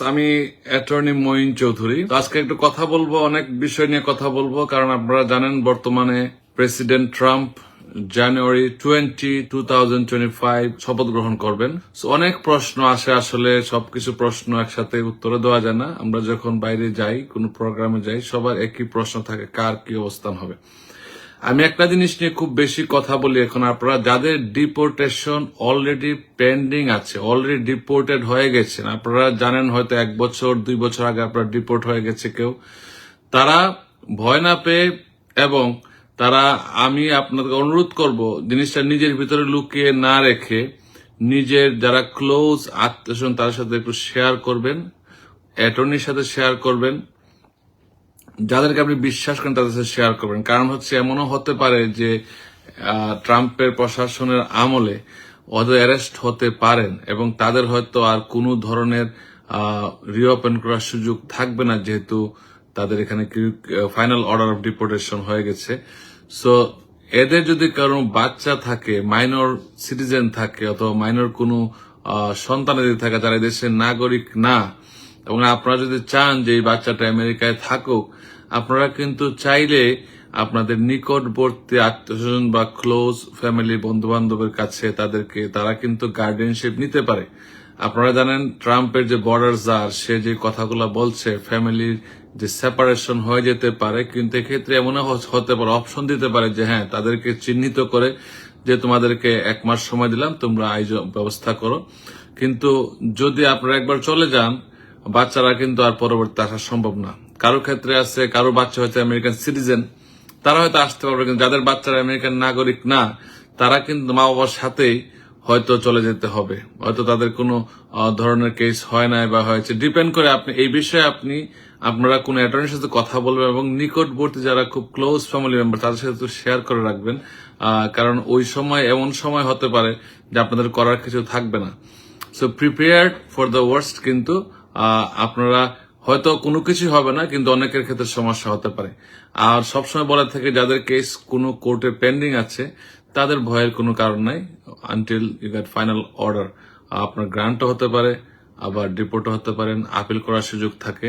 আমি অ্যাটর্নি মঈন চৌধুরী। আজকে একটু কথা বলব, অনেক বিষয় নিয়ে কথা বলব, কারণ আপনারা জানেন বর্তমানে president Trump January twenty, two thousand twenty five শপথ গ্রহণ করবেন। অনেক প্রশ্ন আসে আসলে, সবকিছু প্রশ্ন একসাথে উত্তরে দেওয়া যায় না। আমরা যখন বাইরে যাই, কোনো প্রোগ্রামে যাই, সবার একই প্রশ্ন থাকে, কার কি অবস্থান হবে? আমি একটা জিনিস নিয়ে খুব বেশি কথা বলি এখন আপনারা, যাদের ডিপোর্টেশন অলরেডি পেন্ডিং আছে অলরেডি ডিপোর্টেড হয়ে গেছেন, আপনারা জানেন হয়তো এক বছর, দুই বছর আগে আপনারা ডিপোর্ট হয়ে গেছে কেউ, তারা ভয় না পেয়ে এবং তারা, আমি আপনাদের অনুরোধ করব, জিনিসটা নিজের ভিতরে লুকিয়ে না রেখে নিজের যারা ক্লোজ আত্মীয় তাদের সাথে একটু শেয়ার করবেন অ্যাটর্নির সাথে শেয়ার করবেন যাদেরকে আপনি বিশ্বাস করেন, তাদের সাথে শেয়ার করবেন। কারণ হচ্ছে এমনও হতে পারে যে ট্রাম্পের প্রশাসনের আমলে হয়তো অ্যারেস্ট হতে পারেন এবং তাদের হয়তো আর কোনো ধরনের রিওপেন করার সুযোগ থাকবে না, যেহেতু তাদের এখানে ফাইনাল অর্ডার অফ ডিপোর্টেশন হয়ে গেছে। সো এদের যদি কারও বাচ্চা থাকে মাইনর সিটিজেন থাকে, অথবা মাইনর কোনো সন্তান যদি থাকে, যারা দেশের নাগরিক না এবং আপনারা যদি চান যে এই বাচ্চাটা আমেরিকায় থাকুক, আপনারা কিন্তু চাইলে আপনাদের নিকটবর্তী আত্মীয়স্বজন বা ক্লোজ ফ্যামিলি বন্ধু বান্ধবের কাছে তাদেরকে, তারা কিন্তু গার্ডিয়ানশিপ নিতে পারে। আপনারা জানেন, ট্রাম্পের যে বর্ডার জার সে যে কথাগুলো বলছে ফ্যামিলির যে সেপারেশন হয়ে যেতে পারে, কিন্তু এক্ষেত্রে এমন হতে পারে অপশন দিতে পারে যে হ্যাঁ তাদেরকে চিহ্নিত করে যে তোমাদেরকে এক মাস সময় দিলাম, তোমরা আয়োজন ব্যবস্থা করো। কিন্তু যদি আপনারা একবার চলে যান বাচ্চারা কিন্তু আর পরবর্তী আসা সম্ভব না। কারও ক্ষেত্রে আছে, কারও বাচ্চা হয়তো আমেরিকান সিটিজেন, তারা হয়তো আসতে পারবে, কিন্তু যাদের বাচ্চারা আমেরিকান নাগরিক না, তারা কিন্তু মা বাবার সাথেই হয়তো চলে যেতে হবে। হয়তো তাদের কোনো ধরনের কেস হয় নাই বা হয়েছে। ডিপেন্ড করে আপনি, এই বিষয়ে আপনি, আপনারা কোনো অ্যাটর্নির সাথে কথা বলবেন এবং নিকটবর্তী যারা খুব ক্লোজ ফ্যামিলি মেম্বার তাদের সাথে শেয়ার করে রাখবেন। কারণ ওই সময় এমন সময় হতে পারে যে আপনাদের করার কিছু থাকবে না। So prepared for the worst কিন্তু আপনারা হয়তো কোনো কিছু হবে না, কিন্তু অনেকের ক্ষেত্রে সমস্যা হতে পারে। আর সবসময় বলা থাকে, যাদের কেস কোনো কোর্টে পেন্ডিং আছে, তাদের ভয়ের কোনো কারণ নাই until you get final order আপনার গ্রান্টও হতে পারে, আবার ডিপোর্টও হতে পারেন আপিল করার সুযোগ থাকে।